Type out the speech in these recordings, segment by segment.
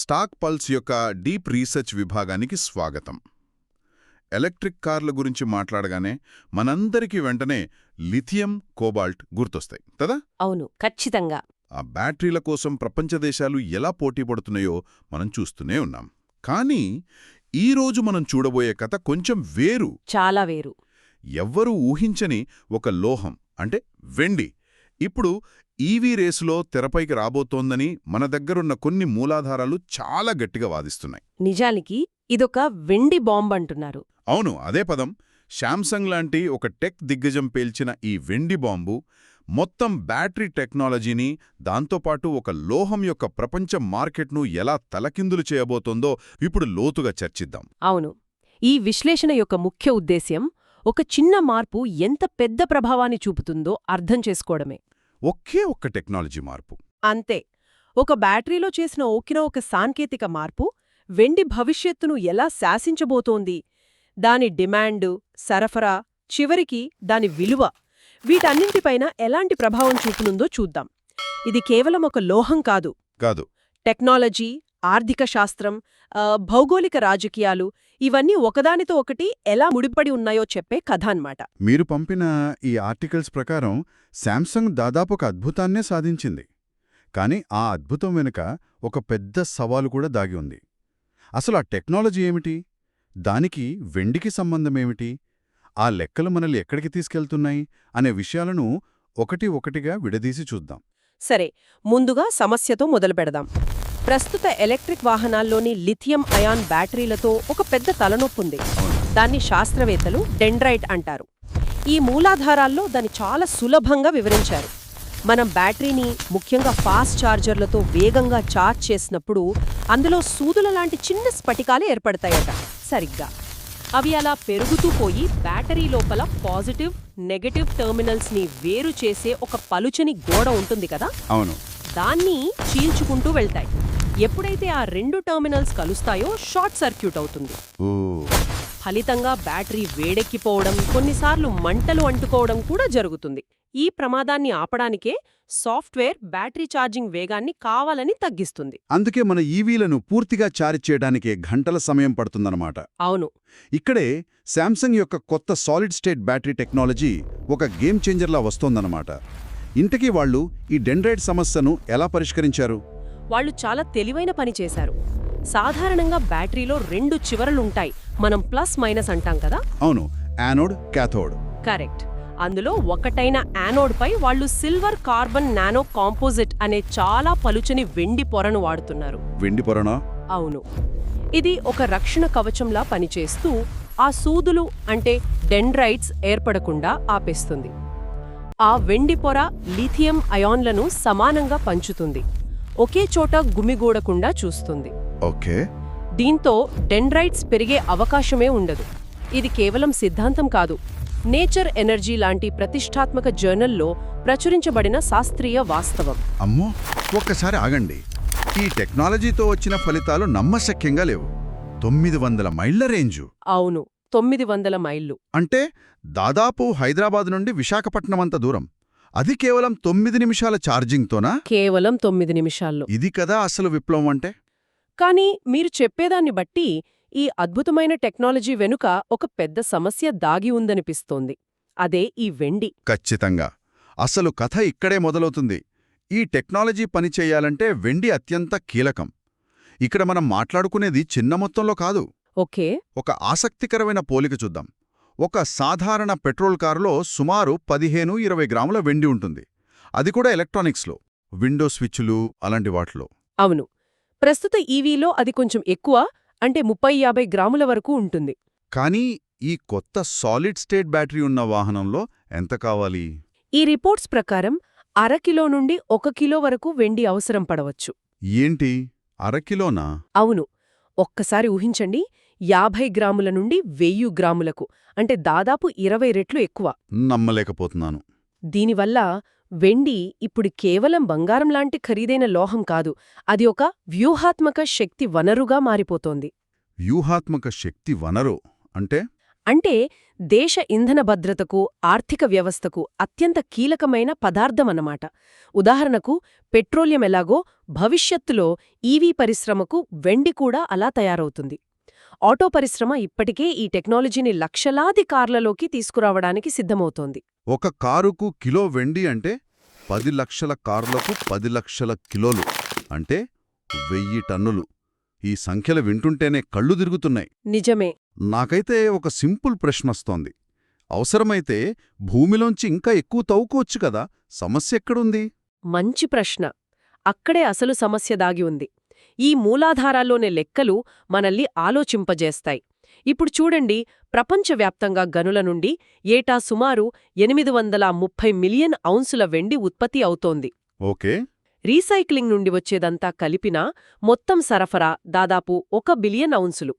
Stock pulse యొక్క deep research విభాగానికి స్వాగతం. ఎలక్ట్రిక్ కార్ల గురించి మాట్లాడగానే మనందరికీ వెంటనే లిథియం కోబాల్ట్ గుర్తొస్తాయి కదా? అవును ఖచ్చితంగా. ఆ బ్యాటరీల కోసం ప్రపంచ దేశాలు ఎలా పోటీ పడుతున్నాయో మనం చూస్తూనే ఉన్నాం. కానీ ఈరోజు మనం చూడబోయే కథ కొంచెం వేరు. చాలా వేరు. ఎవ్వరూ ఊహించని ఒక లోహం అంటే వెండి ఇప్పుడు ఈవీ రేసులో తెరపైకి రాబోతోందని మన దగ్గరున్న కొన్ని మూలాధారాలు చాలా గట్టిగా వాదిస్తున్నాయి. నిజానికి ఇదొక వెండి బాంబ్ అంటున్నారు. అవును అదే పదం. శాంసంగ్ లాంటి ఒక టెక్ దిగ్గజం పేల్చిన ఈ వెండి బాంబు మొత్తం బ్యాటరీ టెక్నాలజీని దాంతోపాటు ఒక లోహం యొక్క ప్రపంచ మార్కెట్ను ఎలా తలకిందులు చేయబోతోందో ఇప్పుడు లోతుగా చర్చిద్దాం. అవును ఈ విశ్లేషణ యొక్క ముఖ్య ఉద్దేశ్యం ఒక చిన్న మార్పు ఎంత పెద్ద ప్రభావాన్ని చూపుతుందో అర్థం చేసుకోవడమే. ఒకే ఒక్క టెక్నాలజీ మార్పు. అంతే. ఒక బ్యాటరీలో చేసిన ఓకిన ఒక సాంకేతిక మార్పు వెండి భవిష్యత్తును ఎలా శాసించబోతోంది? దాని డిమాండు సరఫరా చివరికి దాని విలువ వీటన్నింటిపైన ఎలాంటి ప్రభావం చూపునుందో చూద్దాం. ఇది కేవలం ఒక లోహం కాదు. కాదు. టెక్నాలజీ ఆర్థిక శాస్త్రం భౌగోళిక రాజకీయాలు ఇవన్నీ ఒకదానితో ఒకటి ఎలా ముడిపడి ఉన్నాయో చెప్పే కథ అన్నమాట. మీరు పంపిన ఈ ఆర్టికల్స్ ప్రకారం శాంసంగ్ దాదాపు ఒక అద్భుతాన్నే సాధించింది. కానీ ఆ అద్భుతం వెనుక ఒక పెద్ద సవాలు కూడా దాగి ఉంది. అసలు ఆ టెక్నాలజీ ఏమిటి? దానికి వెండికి సంబంధమేమిటి ఆ లెక్కలు మనల్ని ఎక్కడికి తీసుకెళ్తున్నాయి? అనే విషయాలను ఒకటి ఒకటిగా విడదీసి చూద్దాం. సరే ముందుగా సమస్యతో మొదలుపెడదాం. ప్రస్తుత ఎలక్ట్రిక్ వాహనాల్లోని లిథియం అయాన్ బ్యాటరీలతో ఒక పెద్ద తలనొప్పుంది దాన్ని శాస్త్రవేత్తలు డెండ్రైట్ అంటారు. ఈ మూలాధారాల్లో దాన్ని చాలా సులభంగా వివరించారు. మనం బ్యాటరీని ముఖ్యంగా ఫాస్ట్ ఛార్జర్లతో వేగంగా ఛార్జ్ చేసినప్పుడు అందులో సూదుల లాంటి చిన్న స్ఫటికాలు ఏర్పడతాయట సరిగ్గా. అవి అలా పెరుగుతూ పోయి బ్యాటరీ లోపల పాజిటివ్ నెగటివ్ టెర్మినల్స్ని వేరు చేసే ఒక పలుచని గోడ ఉంటుంది కదా? అవును. దాన్ని చీల్చుకుంటూ వెళ్తాయి. ఎప్పుడైతే ఆ రెండు టెర్మినల్స్ కలుస్తాయో షార్ట్ సర్క్యూట్ అవుతుంది. ఫలితంగా బ్యాటరీ వేడెక్కిపోవడం కొన్నిసార్లు మంటలు అంటుకోవడం కూడా జరుగుతుంది. ఈ ప్రమాదాన్ని ఆపడానికే సాఫ్ట్వేర్ బ్యాటరీ ఛార్జింగ్ వేగాన్ని కావాలని తగ్గిస్తుంది. అందుకే మన ఈవీలను పూర్తిగా చార్జ్ చేయడానికే గంటల సమయం పడుతుందన్నమాట. అవును. ఇక్కడే శాంసంగ్ యొక్క కొత్త సాలిడ్ స్టేట్ బ్యాటరీ టెక్నాలజీ ఒక గేమ్ చేంజర్లా వస్తోందన్నమాట. ఇంతకీ వాళ్ళు ఈ డెండ్రైడ్ సమస్యను ఎలా పరిష్కరించారు? వాళ్ళు చాలా తెలివైన పని చేశారు. సాధారణంగా బ్యాటరీలో రెండు చివరలుంటాయి. మనం ప్లస్ మైనస్ అంటాం కదా? అవును యానోడ్ క్యాథోడ్ కరెక్ట్. అందులో ఒకటైన యానోడ్పై వాళ్ళు సిల్వర్ కార్బన్ నానో కాంపోజిట్ అనే చాలా పలుచని వెండి పొరను వాడుతున్నారు. వెండి పొరనా? అవును. ఇది ఒక రక్షణ కవచంలా పనిచేస్తూ ఆ సూదులు అంటే డెండ్రైట్స్ ఏర్పడకుండా ఆపేస్తుంది. ఆ వెండి పొర లిథియం అయాన్లను సమానంగా పంచుతుంది. ఒకే చోట గుమిగూడకుండా చూస్తుంది. ఓకే. దీంతో డెండ్రైట్స్ పెరిగే అవకాశమే ఉండదు. ఇది కేవలం సిద్ధాంతం కాదు. నేచర్ ఎనర్జీ లాంటి ప్రతిష్టాత్మక జర్నల్లో ప్రచురించబడిన శాస్త్రీయ వాస్తవం. అమ్మో ఒక్కసారి ఆగండి. ఈ టెక్నాలజీతో వచ్చిన ఫలితాలు నమ్మశక్యంగా లేవు. తొమ్మిది వందల మైళ్ళ రేంజు. అవును తొమ్మిది వందల మైళ్ళు. అంటే దాదాపు హైదరాబాద్ నుండి విశాఖపట్నం అంత దూరం. అది కేవలం తొమ్మిది నిమిషాల ఛార్జింగ్తోనా? కేవలం తొమ్మిది నిమిషాల్లో. ఇది కదా అసలు విప్లవం అంటే? కానీ మీరు చెప్పేదాన్ని బట్టి ఈ అద్భుతమైన టెక్నాలజీ వెనుక ఒక పెద్ద సమస్య దాగి ఉందనిపిస్తోంది. అదే ఈ వెండి. ఖచ్చితంగా. అసలు కథ ఇక్కడే మొదలవుతుంది. ఈ టెక్నాలజీ పనిచేయాలంటే వెండి అత్యంత కీలకం. ఇక్కడ మనం మాట్లాడుకునేది చిన్న మొత్తంలో కాదు. ఓకే. ఒక ఆసక్తికరమైన పోలిక చూద్దాం. ఒక సాధారణ పెట్రోల్ కారులో సుమారు పదిహేను ఇరవై గ్రాముల వెండి ఉంటుంది. అది కూడా ఎలక్ట్రానిక్స్లో. విండో స్విచ్లు అలాంటి వాటిలో. అవును. ప్రస్తుత ఈవీలో అది కొంచెం ఎక్కువ అంటే ముప్పై యాభై గ్రాముల వరకు ఉంటుంది. కానీ ఈ కొత్త సాలిడ్ స్టేట్ బ్యాటరీ ఉన్న వాహనంలో ఎంత కావాలి? ఈ రిపోర్ట్స్ ప్రకారం అరకిలో నుండి ఒక కిలో వరకు వెండి అవసరం పడవచ్చు. ఏంటి? అరకిలోనా అవును. ఒక్కసారి ఊహించండి. యాభై గ్రాముల నుండి వెయ్యి గ్రాములకు అంటే దాదాపు ఇరవై రెట్లు ఎక్కువ. నమ్మలేకపోతున్నాను. దీనివల్ల వెండి ఇప్పుడు కేవలం బంగారం లాంటి ఖరీదైన లోహం కాదు అది ఒక వ్యూహాత్మక శక్తి వనరుగా మారిపోతోంది. వ్యూహాత్మక శక్తి వనరు? అంటే? అంటే దేశ ఇంధన భద్రతకు ఆర్థిక వ్యవస్థకు అత్యంత కీలకమైన పదార్థమన్నమాట. ఉదాహరణకు పెట్రోలియం ఎలాగో భవిష్యత్తులో ఈవీ పరిశ్రమకు వెండి కూడా అలా తయారవుతుంది. ఆటో పరిశ్రమ ఇప్పటికే ఈ టెక్నాలజీని లక్షలాది కార్లలోకి తీసుకురావడానికి సిద్ధమవుతోంది. ఒక కారుకు కిలో వెండి అంటే పది లక్షల కార్లకు పది లక్షల కిలోలు అంటే వెయ్యి టన్నులు. ఈ సంఖ్యలు వింటుంటేనే కళ్ళు తిరుగుతున్నాయి. నిజమే. నాకైతే ఒక సింపుల్ ప్రశ్నొస్తోంది అవసరమైతే భూమిలోంచి ఇంకా ఎక్కువ తవ్వుకోవచ్చు కదా సమస్య ఎక్కడుంది? మంచి ప్రశ్న. అక్కడే అసలు సమస్య దాగి ఉంది. ఈ మూలాధారాల్లోని లెక్కలు మనల్ని ఆలోచింపజేస్తాయి. ఇప్పుడు చూడండి ప్రపంచవ్యాప్తంగా గనుల నుండి ఏటా సుమారు ఎనిమిది వందల ముప్పై మిలియన్ ఔన్సుల వెండి ఉత్పత్తి అవుతోంది. ఓకే. రీసైక్లింగ్ నుండి వచ్చేదంతా కలిపినా మొత్తం సరఫరా దాదాపు ఒక బిలియన్ ఔన్సులు.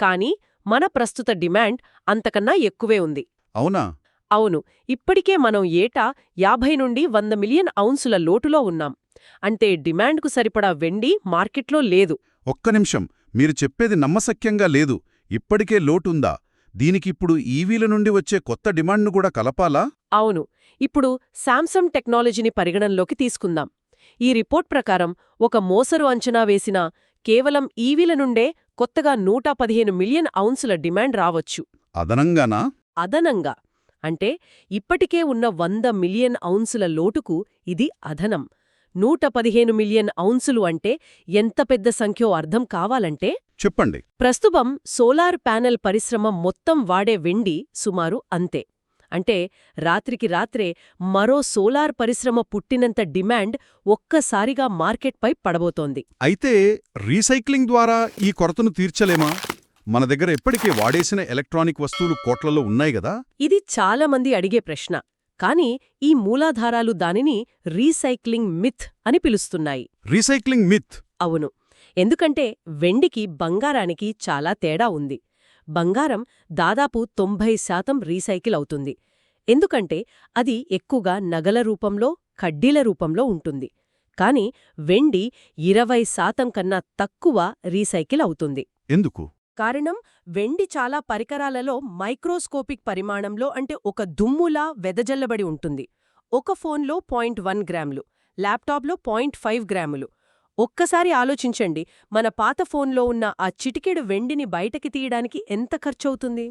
కానీ మన ప్రస్తుత డిమాండ్ అంతకన్నా ఎక్కువే ఉంది. అవునా? అవును ఇప్పటికే మనం ఏటా యాభై నుండి వంద మిలియన్ ఔన్సుల లోటులో ఉన్నాం. అంటే డిమాండ్కు సరిపడా వెండి మార్కెట్లో లేదు. ఒక్క నిమిషం మీరు చెప్పేది నమ్మశక్యంగా లేదు. ఇప్పటికే లోటుందా? దీనికిప్పుడు ఈవీల నుండి వచ్చే కొత్త డిమాండ్ను కూడా కలపాలా? అవును ఇప్పుడు శాంసంగ్ టెక్నాలజీని పరిగణనలోకి తీసుకుందాం. ఈ రిపోర్ట్ ప్రకారం ఒక మోసరు అంచనా వేసినా కేవలం ఈవీల నుండే కొత్తగా నూట పదిహేను మిలియన్ ఔన్సుల డిమాండ్ రావచ్చు. అదనంగానా? అదనంగా. అంటే ఇప్పటికే ఉన్న వంద మిలియన్ ఔన్సుల లోటుకు ఇది అదనం. నూట పదిహేను మిలియన్ ఔన్సులు అంటే ఎంత పెద్ద సంఖ్యో అర్థం కావాలంటే చెప్పండి. ప్రస్తుతం సోలార్ ప్యానెల్ పరిశ్రమ మొత్తం వాడే వెండి సుమారు అంతే. అంటే రాత్రికి రాత్రే మరో సోలార్ పరిశ్రమ పుట్టినంత డిమాండ్ ఒక్కసారిగా మార్కెట్పై పడబోతోంది. అయితే రీసైక్లింగ్ ద్వారా ఈ కొరతను తీర్చలేమా? మన దగ్గర ఇప్పటికే వాడేసిన ఎలక్ట్రానిక్ వస్తువులు కోట్లలో ఉన్నాయి గదా? ఇది చాలామంది అడిగే ప్రశ్న. కానీ ఈ మూలాధారాలు దానిని రీసైక్లింగ్ మిత్ అని పిలుస్తున్నాయి. Recycling myth? అవును. ఎందుకంటే వెండికి బంగారానికి చాలా తేడా ఉంది. బంగారం దాదాపు తొంభై శాతం రీసైకిల్ అవుతుంది. ఎందుకంటే అది ఎక్కువగా నగల రూపంలో కడ్డీల రూపంలో ఉంటుంది. కాని వెండి ఇరవై శాతం కన్నా తక్కువ రీసైకిల్ అవుతుంది. ఎందుకు? కారణం వెండి చాలా పరికరాలలో మైక్రోస్కోపిక్ పరిమాణంలో అంటే ఒక దుమ్ములా వెదజల్లబడి ఉంటుంది. ఒక ఫోన్లో పాయింట్ వన్ గ్రాములు ల్యాప్టాప్లో పాయింట్ ఫైవ్ గ్రాములు. ఒక్కసారి ఆలోచించండి మన పాత ఫోన్లో ఉన్న ఆ చిటికెడు వెండిని బయటకి తీయడానికి ఎంత ఖర్చవుతుంది?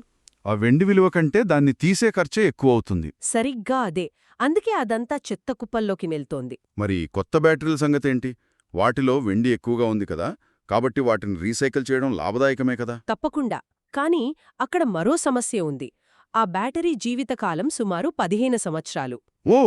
ఆ వెండి విలువ కంటే దాన్ని తీసే ఖర్చే ఎక్కువ అవుతుంది సరిగ్గా అదే. అందుకే అదంతా చెత్త కుప్పల్లోకి వెళ్తోంది మరి కొత్త బ్యాటరీల సంగతేంటి? వాటిలో వెండి ఎక్కువగా ఉంది కదా కాబట్టి వాటిని రీసైకిల్ చేయడం లాభదాయకమే కదా? తప్పకుండా. కానీ అక్కడ మరో సమస్య ఉంది. ఆ బ్యాటరీ జీవితకాలం సుమారు పదిహేను సంవత్సరాలు. ఓ!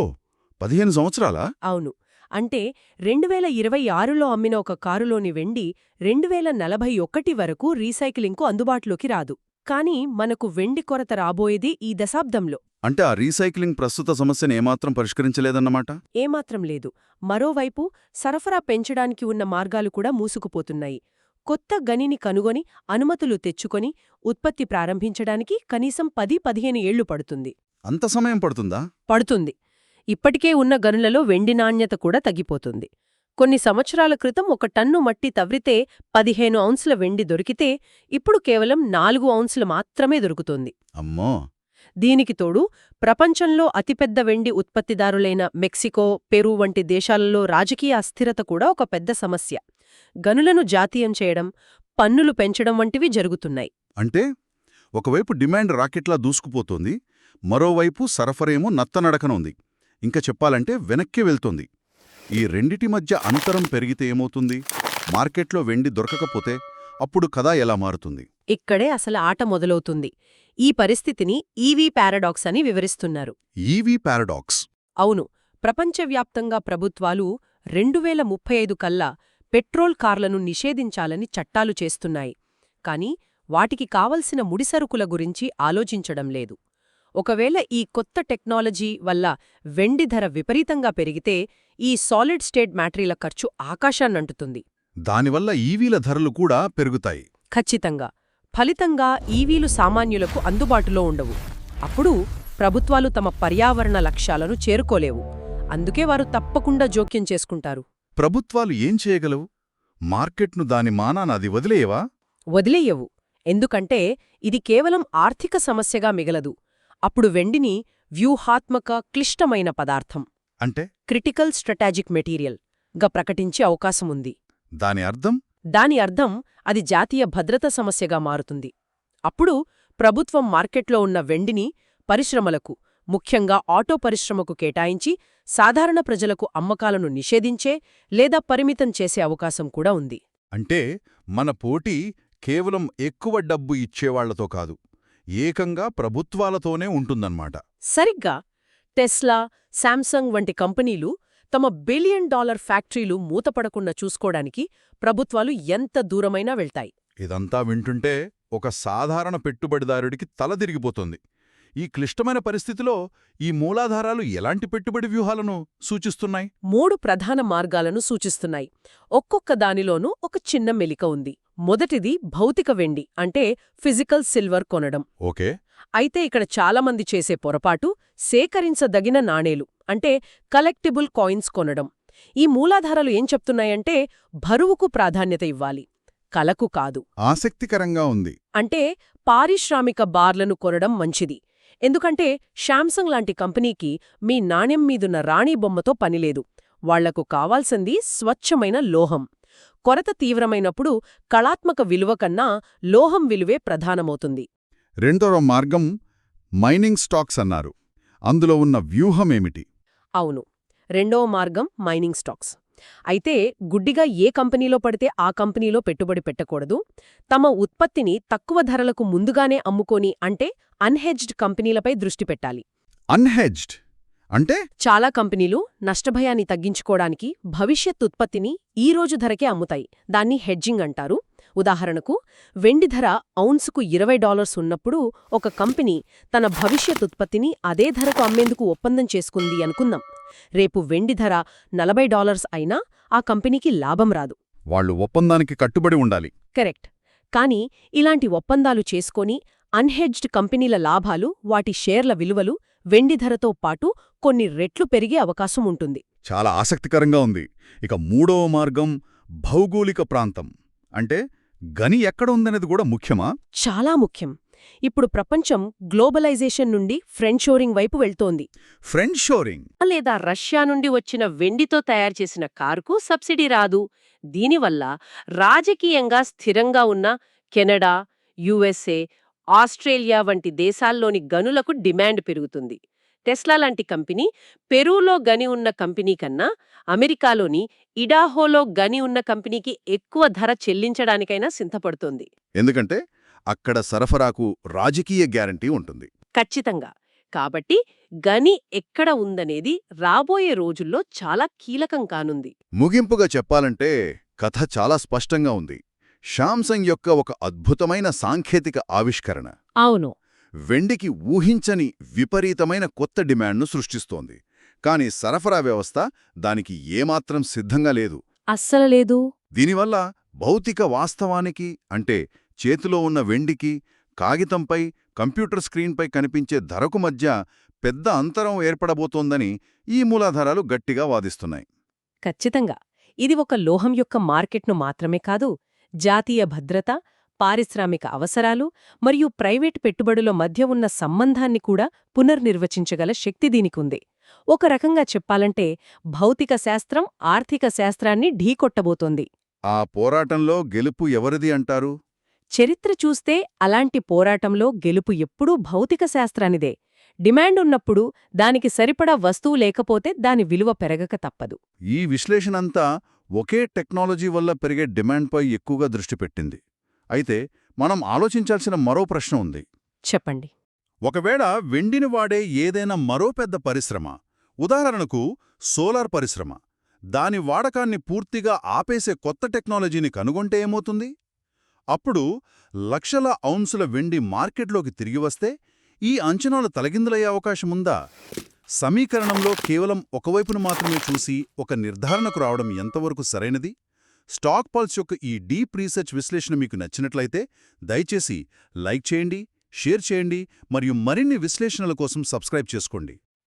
పదిహేను సంవత్సరాలా? అవును. అంటే రెండువేల ఇరవై ఆరులో అమ్మిన ఒక కారులోని వెండి రెండువేల నలభై ఒకటి వరకు రీసైక్లింగ్కు అందుబాటులోకి రాదు. కానీ మనకు వెండి కొరత రాబోయేది ఈ దశాబ్దంలో. అంటే ఆ రీసైక్లింగ్ ప్రస్తుత సమస్యను ఏమాత్రం పరిష్కరించలేదన్నమాట? ఏమాత్రం లేదు. మరోవైపు సరఫరా పెంచడానికి ఉన్న మార్గాలు కూడా మూసుకుపోతున్నాయి. కొత్త గనిని కనుగొని అనుమతులు తెచ్చుకొని ఉత్పత్తి ప్రారంభించడానికి కనీసం పది పదిహేను ఏళ్ళు పడుతుంది. అంత సమయం పడుతుందా? పడుతుంది. ఇప్పటికే ఉన్న గనులలో వెండి నాణ్యత కూడా తగ్గిపోతుంది. కొన్ని సంవత్సరాల క్రితం ఒక టన్ను మట్టి తవ్వితే పదిహేను ఔన్సుల వెండి దొరికితే ఇప్పుడు కేవలం నాలుగు ఔన్సులు మాత్రమే దొరుకుతుంది. అమ్మో! దీనికి తోడు ప్రపంచంలో అతిపెద్ద వెండి ఉత్పత్తిదారులైన మెక్సికో పెరు వంటి దేశాలలో రాజకీయ అస్థిరత కూడా ఒక పెద్ద సమస్య. గనులను జాతీయం చేయడం పన్నులు పెంచడం వంటివి జరుగుతున్నాయి. అంటే? ఒకవైపు డిమాండ్ రాకెట్లా దూసుకుపోతోంది మరోవైపు సరఫరేమో నత్తనడకనుంది. ఇంకా చెప్పాలంటే వెనక్కి వెళ్తోంది. ఈ రెండిటి మధ్య అంతరం పెరిగితే ఏమవుతుంది? మార్కెట్లో వెండి దొరకకపోతే అప్పుడు కథ ఎలా మారుతుంది? ఇక్కడే అసలు ఆట మొదలవుతుంది. ఈ పరిస్థితిని ఈవీ పారాడాక్స్ అని వివరిస్తున్నారు. EV paradox. అవును ప్రపంచవ్యాప్తంగా ప్రభుత్వాలు రెండువేల ముప్పై ఐదు కల్లా పెట్రోల్ కార్లను నిషేధించాలని చట్టాలు చేస్తున్నాయి. కాని వాటికి కావలసిన ముడిసరుకుల గురించి ఆలోచించడం లేదు. ఒకవేళ ఈ కొత్త టెక్నాలజీ వల్ల వెండి ధర విపరీతంగా పెరిగితే ఈ సాలిడ్ స్టేట్ బ్యాటరీల ఖర్చు ఆకాశాన్నంటుతుంది. దానివల్ల ఈవీల ధరలు కూడా పెరుగుతాయి. ఖచ్చితంగా. ఫలితంగా ఈవీలు సామాన్యులకు అందుబాటులో ఉండవు. అప్పుడు ప్రభుత్వాలు తమ పర్యావరణ లక్ష్యాలను చేరుకోలేవు. అందుకే వారు తప్పకుండా జోక్యం చేసుకుంటారు. ప్రభుత్వాలు ఏం చేయగలవు? మార్కెట్ను దాని మానాన అది వదిలేయవా? వదిలేయవు. ఎందుకంటే ఇది కేవలం ఆర్థిక సమస్యగా మిగలదు. అప్పుడు వెండిని వ్యూహాత్మక క్లిష్టమైన పదార్థం. అంటే? క్రిటికల్ స్ట్రాటాజిక్ మెటీరియల్గా ప్రకటించే అవకాశముంది. దాని అర్థం? దాని అర్థం అది జాతీయ భద్రత సమస్యగా మారుతుంది. అప్పుడు ప్రభుత్వం మార్కెట్లో ఉన్న వెండిని పరిశ్రమలకు ముఖ్యంగా ఆటో పరిశ్రమకు కేటాయించి సాధారణ ప్రజలకు అమ్మకాలను నిషేధించే లేదా పరిమితం చేసే అవకాశం కూడా ఉంది. అంటే మన పోటీ కేవలం ఎక్కువ డబ్బు ఇచ్చేవాళ్ళతో కాదు ఏకంగా ప్రభుత్వాలతోనే ఉంటుందన్నమాట. సరిగ్గా. టెస్లా శాంసంగ్ వంటి కంపెనీలు తమ బిలియన్ డాలర్ ఫ్యాక్టరీలు మూతపడకుండా చూసుకోవడానికి ప్రభుత్వాలు ఎంత దూరమైనా వెళ్తాయి. ఇదంతా వింటుంటే ఒక సాధారణ పెట్టుబడిదారుడికి తల తిరిగిపోతుంది. ఈ క్లిష్టమైన పరిస్థితిలో ఈ మూలాధారాలు ఎలాంటి పెట్టుబడి వ్యూహాలను సూచిస్తున్నాయి? మూడు ప్రధాన మార్గాలను సూచిస్తున్నాయి. ఒక్కొక్క దానిలోనూ ఒక చిన్న మెలిక ఉంది. మొదటిది భౌతిక వెండి అంటే ఫిజికల్ సిల్వర్ కొనడం. ఓకే. అయితే ఇక్కడ చాలామంది చేసే పొరపాటు సేకరించదగిన నాణేలు. అంటే కలెక్టిబుల్ కాయిన్స్ కొనడం. ఈ మూలాధారాలు ఏం చెప్తున్నాయంటే బరువుకు ప్రాధాన్యత ఇవ్వాలి కలకు కాదు. ఆసక్తికరంగా ఉంది. అంటే పారిశ్రామిక బార్లను కొనడం మంచిది. ఎందుకంటే శాంసంగ్ లాంటి కంపెనీకి మీ నాణ్యం మీదున్న రాణి బొమ్మతో పనిలేదు వాళ్ళకు కావాల్సింది స్వచ్ఛమైన లోహం. కొరత తీవ్రమైనప్పుడు కళాత్మక విలువ కన్నా లోహం విలువే ప్రధానమవుతుంది. రెండవ మార్గం మైనింగ్ స్టాక్స్ అన్నారు. అందులో ఉన్న వ్యూహమేమిటి? అవును. రెండవ మార్గం మైనింగ్ స్టాక్స్. అయితే గుడ్డిగా ఏ కంపెనీలో పడితే ఆ కంపెనీలో పెట్టుబడి పెట్టకూడదు. తమ ఉత్పత్తిని తక్కువ ధరలకు ముందుగానే అమ్ముకొని అంటే అన్హెడ్జ్డ్ కంపెనీలపై దృష్టి పెట్టాలి. అన్హెడ్జ్డ్? అంటే? చాలా కంపెనీలు నష్టభయాన్ని తగ్గించుకోవడానికి భవిష్యత్ ఉత్పత్తిని ఈ రోజు ధరకే అమ్ముతాయి. దాన్ని హెడ్జింగ్ అంటారు. ఉదాహరణకు వెండి ధర ఔన్సుకు ఇరవై డాలర్స్ ఉన్నప్పుడు ఒక కంపెనీ తన భవిష్యత్ ఉత్పత్తిని అదే ధరకు అమ్మేందుకు ఒప్పందం చేసుకుంది అనుకుందాం. రేపు వెండి ధర నలభై డాలర్స్ అయినా ఆ కంపెనీకి లాభం రాదు. వాళ్ళు ఒప్పందానికి కట్టుబడి ఉండాలి. కరెక్ట్. కానీ ఇలాంటి ఒప్పందాలు చేసుకొని అన్హెడ్జ్డ్ కంపెనీల లాభాలు వాటి షేర్ల విలువలు వెండి ధరతో పాటు కొన్ని రెట్లు పెరిగే అవకాశం ఉంటుంది. చాలా ఆసక్తికరంగా ఉంది. ఇక మూడవ మార్గం భౌగోళిక ప్రాంతం. అంటే గని ఎక్కడ ఉందనేది కూడా ముఖ్యమా? చాలా ముఖ్యం. ఇప్పుడు ప్రపంచం గ్లోబలైజేషన్ నుండి ఫ్రెండ్షోరింగ్ వైపు వెళ్తోంది. Friend shoring? లేదా రష్యా నుండి వచ్చిన వెండితో తయారు చేసిన కారుకు సబ్సిడీ రాదు. దీనివల్ల రాజకీయంగా స్థిరంగా ఉన్న కెనడా యుఎస్ఏ ఆస్ట్రేలియా వంటి దేశాల్లోని గనులకు డిమాండ్ పెరుగుతుంది. టెస్లా లాంటి కంపెనీ పెరూలో గని ఉన్న కంపెనీ కన్నా అమెరికాలోని ఇడాహోలో గని ఉన్న కంపెనీకి ఎక్కువ ధర చెల్లించడానికైనా సిద్ధపడుతోంది ఎందుకంటే అక్కడ సరఫరాకు రాజకీయ గ్యారంటీ ఉంటుంది. ఖచ్చితంగా. కాబట్టి గని ఎక్కడ ఉందనేది రాబోయే రోజుల్లో చాలా కీలకం కానుంది. ముగింపుగా చెప్పాలంటే కథ చాలా స్పష్టంగా ఉంది. శాంసంగ్ యొక్క ఒక అద్భుతమైన సాంకేతిక ఆవిష్కరణ. అవును. వెండికి ఊహించని విపరీతమైన కొత్త డిమాండ్ను సృష్టిస్తోంది. కాని సరఫరా వ్యవస్థ దానికి ఏమాత్రం సిద్ధంగా లేదు. అస్సలు లేదు. దీనివల్ల భౌతిక వాస్తవానికి అంటే చేతిలో ఉన్న వెండికి కాగితంపై కంప్యూటర్ స్క్రీన్పై కనిపించే ధరకు మధ్య పెద్ద అంతరం ఏర్పడబోతోందని ఈ మూలాధారాలు గట్టిగా వాదిస్తున్నాయి. ఖచ్చితంగా. ఇది ఒక లోహం యొక్క మార్కెట్ను మాత్రమే కాదు జాతీయ భద్రత పారిశ్రామిక అవసరాలు మరియు ప్రైవేట్ పెట్టుబడుల మధ్య ఉన్న సంబంధాన్ని కూడా పునర్నిర్వచించగల శక్తి దీనికుంది. ఒక రకంగా చెప్పాలంటే భౌతిక శాస్త్రం ఆర్థిక శాస్త్రాన్ని ఢీకొట్టబోతోంది. ఆ పోరాటంలో గెలుపు ఎవరిది అంటారు? చరిత్ర చూస్తే అలాంటి పోరాటంలో గెలుపు ఎప్పుడూ భౌతిక శాస్త్రానిదే. డిమాండ్ ఉన్నప్పుడు దానికి సరిపడా వస్తువు లేకపోతే దాని విలువ పెరగక తప్పదు. ఈ విశ్లేషణంతా ఒకే టెక్నాలజీ వల్ల పెరిగే డిమాండ్పై ఎక్కువగా దృష్టి పెట్టింది. అయితే మనం ఆలోచించాల్సిన మరో ప్రశ్న ఉంది. చెప్పండి. ఒకవేళ వెండిని వాడే ఏదైనా మరో పెద్ద పరిశ్రమ ఉదాహరణకు సోలార్ పరిశ్రమ దాని వాడకాన్ని పూర్తిగా ఆపేసే కొత్త టెక్నాలజీని కనుగొంటే ఏమవుతుంది? అప్పుడు లక్షల ఔన్సుల వెండి మార్కెట్లోకి తిరిగి వస్తే ఈ అంచనాలు తలగిందులయ్యే అవకాశముందా సమీకరణంలో కేవలం ఒకవైపును మాత్రమే చూసి ఒక నిర్ధారణకు రావడం ఎంతవరకు సరైనది? స్టాక్ పల్స్ యొక్క ఈ డీప్ రీసెర్చ్ విశ్లేషణ మీకు నచ్చినట్లయితే దయచేసి లైక్ చేయండి షేర్ చేయండి మరియు మరిన్ని విశ్లేషణల కోసం సబ్స్క్రైబ్ చేసుకోండి.